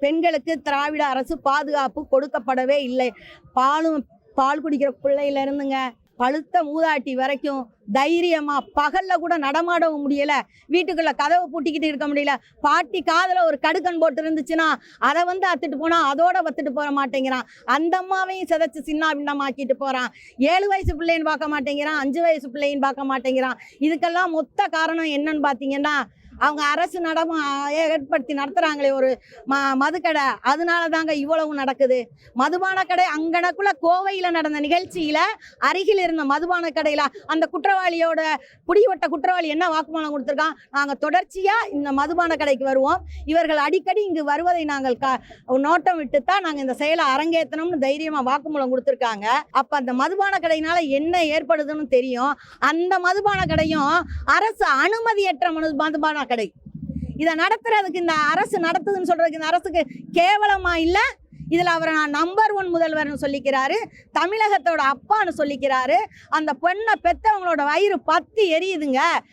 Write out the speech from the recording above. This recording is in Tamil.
பெண்களுக்கு திராவிட அரசு பாதுகாப்பு கொடுக்கப்படவே இல்லை. பாலும் பால் குடிக்கிற பிள்ளையிலேருந்துங்க பழுத்த மூதாட்டி வரைக்கும் தைரியமா பகல்ல கூட நடமாடவும் முடியல. வீட்டுக்குள்ள கதவை பூட்டிக்கிட்டு இருக்க முடியல. பாட்டி காதில் ஒரு கடுக்கன் போட்டு இருந்துச்சுன்னா அதை வந்து அத்துட்டு போனா அதோட வத்துட்டு போற மாட்டேங்கிறான். அந்த அம்மாவையும் சிதைச்சு சின்ன பின்னமாக்கிட்டு போறான். ஏழு வயசு பிள்ளைன்னு பார்க்க மாட்டேங்கிறான் அஞ்சு வயசு பிள்ளைன்னு பார்க்க மாட்டேங்கிறான். இதுக்கெல்லாம் மொத்த காரணம் என்னன்னு பார்த்தீங்கன்னா அவங்க அரசு நடமா ஏற்படுத்தி நடத்துகிறாங்களே ஒரு ம மதுக்கடை. அதனால தாங்க இவ்வளவு நடக்குது. மதுபான கடை அங்கனக்குள்ள கோவையில் நடந்த நிகழ்ச்சியில் அருகில் இருந்த மதுபான கடையில் அந்த குற்றவாளியோட குடிவட்ட குற்றவாளி என்ன வாக்குமூலம் கொடுத்துருக்கான்? நாங்கள் தொடர்ச்சியாக இந்த மதுபான கடைக்கு வருவோம். இவர்கள் அடிக்கடி இங்கு வருவதை நாங்கள் க நோட்டம் விட்டு தான் நாங்கள் இந்த செயலை அரங்கேற்றணும்னு தைரியமாக வாக்குமூலம் கொடுத்துருக்காங்க. அப்போ அந்த மதுபான கடையினால் என்ன ஏற்படுதுன்னு தெரியும். அந்த மதுபான கடையும் அரசு அனுமதியற்ற மனு மதுபான கடை. இதை நடத்துறதுக்கு இந்த அரசு நடத்துதுன்னு சொல்றதுக்கு இந்த அரசுக்கு கேவலமா இல்ல? இதுல அவரை நான் நம்பர் ஒன் முதல்வர்னு சொல்லிக்கிறாரு. தமிழகத்தோட அப்பான்னு சொல்லிக்கிறாரு. அந்த பெண்ணை பெத்தவங்களோட வயிறு பத்தி எரியுதுங்க.